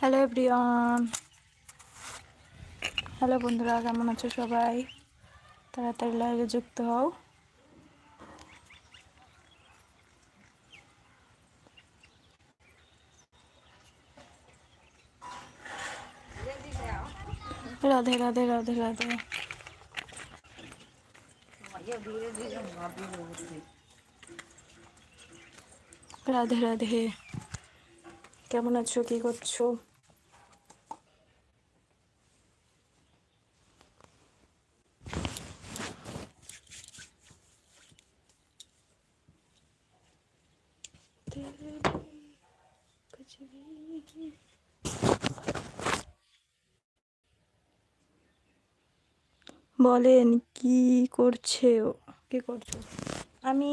Hello everyone hello বন্ধুরা, কেমন আছো সবাই? তাড়াতাড়ি লাইভে যুক্ত হও। রাধে রাধে রাধে রাধে। রাধে রাধে। কেমন আছো? কি করছ? বলেন, কি করছে কি করছ? আমি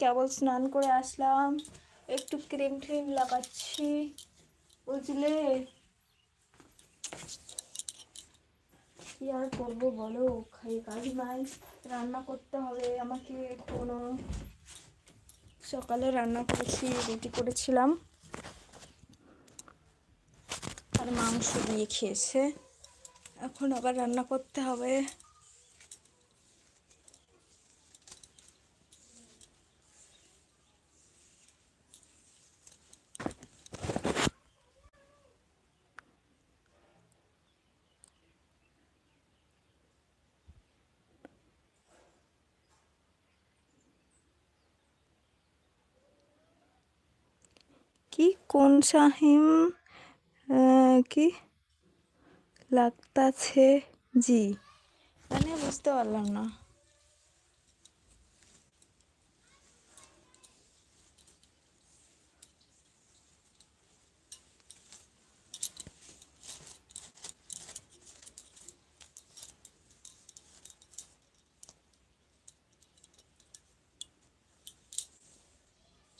কেবল স্নান করে আসলাম, একটু ক্রিম ট্রিম লাগাচ্ছি, বুঝলে? কি আর করব বলো? খাই কাজ নাই, রান্না করতে হবে আমাকে কোনো সকালে রান্না করেছি রুটি করেছিলাম। আর মাংস দিয়ে খেয়েছে। এখন আবার রান্না করতে হবে। কি? কোন সাহিম কি? লাগতাছে জি। মানে বুঝতে পারলাম না।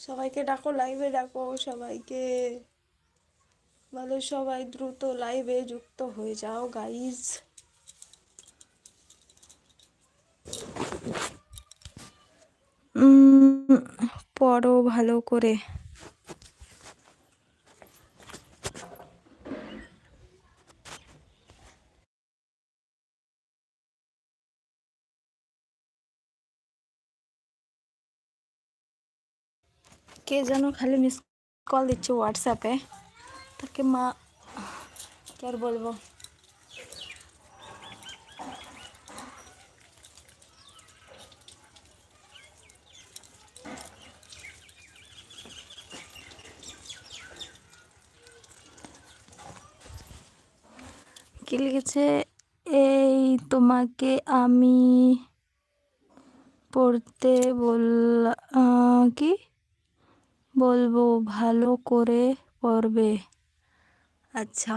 সবাইকে ডাকো লাইভে ডাকো, সবাইকে। বলো সবাই দ্রুত লাইভে যুক্ত হয়ে যাও গাইজ পড়ো ভালো করে। কে যেন খালি মিস কল দিচ্ছে হোয়াটসঅ্যাপে তাকে মা, কি আর বলব? কি লিখেছে? এই তোমাকে আমি পড়তে বললাম কি? বলব ভালো করে পড়বে। আচ্ছা।